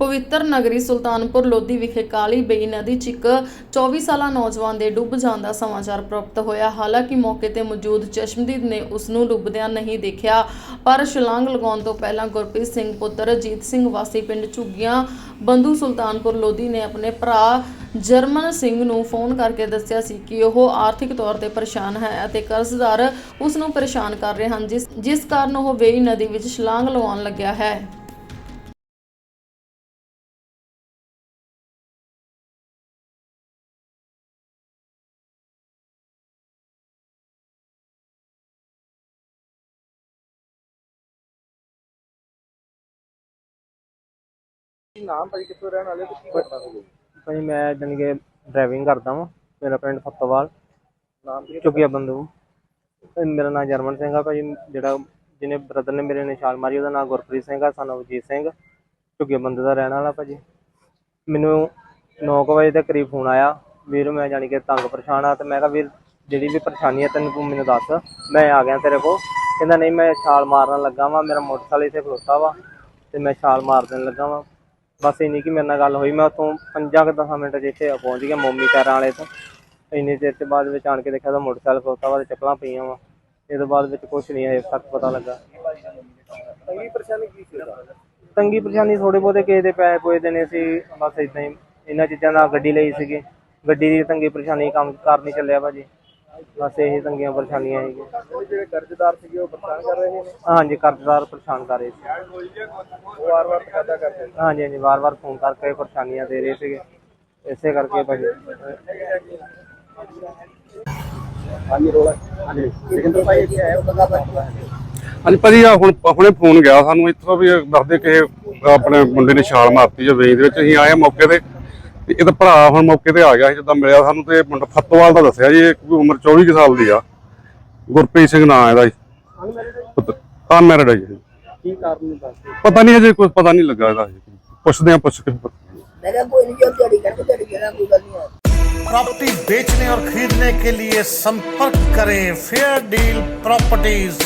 ਪਵਿੱਤਰ ਨਗਰੀ ਸੁਲਤਾਨਪੁਰ ਲੋਧੀ ਵਿਖੇ ਕਾਲੀ ਬੇਈ ਨਦੀ 'ਚ ਇੱਕ 24 ਸਾਲਾ ਨੌਜਵਾਨ ਦੇ ਡੁੱਬ ਜਾਣ ਦਾ ਸਮਾਚਾਰ ਪ੍ਰਾਪਤ ਹੋਇਆ। ਹਾਲਾਂਕਿ ਮੌਕੇ ਤੇ ਮੌਜੂਦ ਚਸ਼ਮਦੀਦ ਨੇ ਉਸ ਨੂੰ ਡੁੱਬਦਿਆਂ ਨਹੀਂ ਦੇਖਿਆ, ਪਰ ਛਲਾਂਗ ਲਗਾਉਣ ਤੋਂ ਪਹਿਲਾਂ ਗੁਰਪ੍ਰੀਤ ਸਿੰਘ ਪੁੱਤਰ ਅਜੀਤ ਸਿੰਘ ਵਾਸੀ ਪਿੰਡ ਝੁੱਗੀਆਂ, ਬੰਧੂ ਸੁਲਤਾਨਪੁਰ ਲੋਧੀ ਨੇ ਆਪਣੇ ਭਰਾ ਜਰਮਨ ਸਿੰਘ ਨੂੰ ਫੋਨ ਕਰਕੇ ਦੱਸਿਆ ਸੀ ਕਿ ਉਹ ਆਰਥਿਕ ਤੌਰ ਤੇ ਪਰੇਸ਼ਾਨ ਹੈ ਅਤੇ ਕਰਜ਼ਦਾਰ ਉਸ ਨੂੰ ਪਰੇਸ਼ਾਨ ਕਰ ਰਹੇ ਹਨ, ਜਿਸ ਜਿਸ ਕਾਰਨ ਉਹ ਵੇਈ ਨਦੀ ਵਿੱਚ ਛਲਾਂਗ ਲਗਾਉਣ ਲੱਗਿਆ ਹੈ। ਨਾਮ ਭਾਈ ਕਿੱਥੋਂ ਰਹਿਣ ਵਾਲੇ ਤੇ ਕੀ ਘਟਨਾ ਹੋ ਗਈ ਭਾਈ ਮੈਂ ਜਾਣੀ ਕਿ ਡਰਾਈਵਿੰਗ ਕਰਦਾ ਵਾਂ ਮੇਰਾ ਪਿੰਡ ਫੱਤੋਵਾਲ ਨਾਮ ਕੀ ਚੁਗਿਆ ਬੰਦੂ। ਤੇ ਮੇਰਾ ਨਾਮ ਜਰਮਨ ਸਿੰਘ ਆ ਭਾਈ ਜਿਹੜਾ ਜਿਹਨੇ ਬ੍ਰਦਰ ਨੇ ਮੇਰੇ ਨੇ ਛਾਲ ਮਾਰੀ ਉਹਦਾ ਨਾਮ ਗੁਰਪ੍ਰੀਤ ਸਿੰਘ ਆ ਸਾਨੂੰ ਅਵਜੀਤ ਸਿੰਘ ਚੁਗਿਆ ਬੰਦੂ ਦਾ ਰਹਿਣ ਵਾਲਾ ਭਾਜੀ। ਮੈਨੂੰ 9 ਵਜੇ ਦੇ ਕਰੀਬ ਫੋਨ ਆਇਆ ਵੀਰ ਮੈਂ ਜਾਣੀ ਕਿ ਤੰਗ ਪਰੇਸ਼ਾਨ ਆ ਤੇ ਮੈਂ ਕਿਹਾ ਵੀਰ ਜਿਹੜੀ ਵੀ ਪਰੇਸ਼ਾਨੀ ਹੈ ਤੈਨੂੰ ਤੂੰ ਮੈਨੂੰ ਦੱਸ ਮੈਂ ਆ ਗਿਆ ਤੇਰੇ ਕੋਲ। ਕਹਿੰਦਾ ਨਹੀਂ ਮੈਂ ਛਾਲ ਮਾਰਨ ਲੱਗਾ ਵਾਂ ਮੇਰਾ ਮੋਟਰਸਾਈਕਲ ਇੱਥੇ ਖਲੋਤਾ ਵਾ ਤੇ ਮੈਂ ਛਾਲ ਮਾਰ ਦੇਣ ਲੱਗਾ ਵਾਂ। ਬਸ ਇੰਨੀ ਕੀ ਮੇਰੇ ਨਾਲ ਗੱਲ ਹੋਈ ਮੈਂ ਉੱਥੋਂ 5 ਕੁ 10 ਮਿੰਟ ਇੱਥੇ ਪਹੁੰਚ ਗਿਆ ਮੋਮੀ ਟਾਇਰਾਂ ਵਾਲੇ ਤੋਂ। ਇੰਨੀ ਦੇਰ ਤੋਂ ਬਾਅਦ ਵਿੱਚ ਆਣ ਕੇ ਦੇਖਿਆ ਤਾਂ ਮੋਟਰਸਾਈਕਲ ਖਲੋਤਾ ਵਾ ਤੇ ਚੱਪਲਾਂ ਪਈਆਂ ਵਾ। ਇਹ ਤੋਂ ਬਾਅਦ ਵਿੱਚ ਕੁਝ ਨਹੀਂ ਹੈ ਤੱਕ ਪਤਾ ਲੱਗਾ। ਤੰਗੀ ਪਰੇਸ਼ਾਨੀ ਕੀ ਸੀ? ਤੰਗੀ ਪਰੇਸ਼ਾਨੀ ਥੋੜੇ ਬਹੁਤੇ ਕਿਸੇ ਦੇ ਪੈਸੇ ਕੋਈ ਦੇ ਨਹੀਂ ਸੀ ਬਸ ਇਦਾਂ ਹੀ ਇਹਨਾਂ ਚੀਜ਼ਾਂ ਨਾਲ ਗੱਡੀ ਲਈ ਸੀਗੀ। ਗੱਡੀ ਦੀ ਤੰਗੀ ਪਰੇਸ਼ਾਨੀ ਕੰਮ ਕਾਰ ਨਹੀਂ ਚੱਲਿਆ ਭਾਜੀ। ਬਸ ਇਹੀ ਤੰਗੀਆਂ ਪਰੇਸ਼ਾਨੀਆਂ ਹੈਗੀਆਂ। ਜਿਹੜੇ ਜਿਹੜੇ ਕਰਜ਼ਦਾਰ ਸੀਗੇ ਉਹ ਪਰੇਸ਼ਾਨ ਕਰ ਰਹੇ ਨੇ? ਹਾਂਜੀ ਕਰਜ਼ਦਾਰ ਪਰੇਸ਼ਾਨ ਕਰ ਰਹੇ ਸੀ। ਉਹ ਵਾਰ-ਵਾਰ ਫਾਇਦਾ ਕਰਦੇ ਨੇ ਹਾਂਜੀ ਹਾਂਜੀ ਵਾਰ-ਵਾਰ ਫੋਨ ਕਰਕੇ ਪਰੇਸ਼ਾਨੀਆਂ ਦੇ ਰਹੇ ਸੀਗੇ। ਇਸੇ ਕਰਕੇ ਭਾਜੀ। ਹਾਂਜੀ ਰੋਲਾ। ਹਾਂਜੀ ਸਿਕੰਦਰ ਭਾਈ ਇੱਥੇ ਆਏ ਉਹ ਬੰਦਾ ਬੈਠਾ ਹਾਂਜੀ ਭਾਜੀ ਆ ਹੁਣ ਹੁਣੇ ਫੋਨ ਗਿਆ ਸਾਨੂੰ ਇੱਥੋਂ ਵੀ ਦੱਸਦੇ ਕਿ ਆਪਣੇ ਮੁੰਡੇ ਨੇ ਛਾਲ ਮਾਰਤੀ ਜੋ ਵੇਚ ਦੇ ਵਿੱਚ। ਅਸੀਂ ਆਏ ਮੌਕੇ ਤੇ ਤੇ ਇਹਦਾ ਭਰਾ ਹੁਣ ਮੌਕੇ ਤੇ ਆ ਗਿਆ ਸੀ ਜਦੋਂ ਮਿਲਿਆ ਸਾਨੂੰ ਤੇ ਇਹ ਮੁੰਡਾ ਫੱਤੋਵਾਲ ਦਾ ਦੱਸਿਆ ਜੀ ਇਹ ਕੋਈ ਉਮਰ 24 ਕੁ ਸਾਲ ਦੀ ਆ ਗੁਰਪ੍ਰੀਤ ਸਿੰਘ ਨਾਂ ਇਹਦਾ ਜੀ ਅਨਮੈਰਿਡ ਹੈ ਜੀ ਕੀ ਕਾਰਨ ਨੂੰ ਦੱਸਦੇ ਪਤਾ ਨਹੀਂ ਹਜੇ ਕੁਝ ਪਤਾ ਨਹੀਂ ਲੱਗਾ ਇਹਦਾ ਹਜੇ। ਪੁੱਛਦੇ ਆ ਪੁੱਛ ਕੇ मैं कहा कोई नहीं जो दिहाड़ी करके दिहाड़ी देना कोई गल नहीं है प्रॉपर्टी बेचने और खरीदने के लिए संपर्क करें फेयर डील प्रॉपर्टीज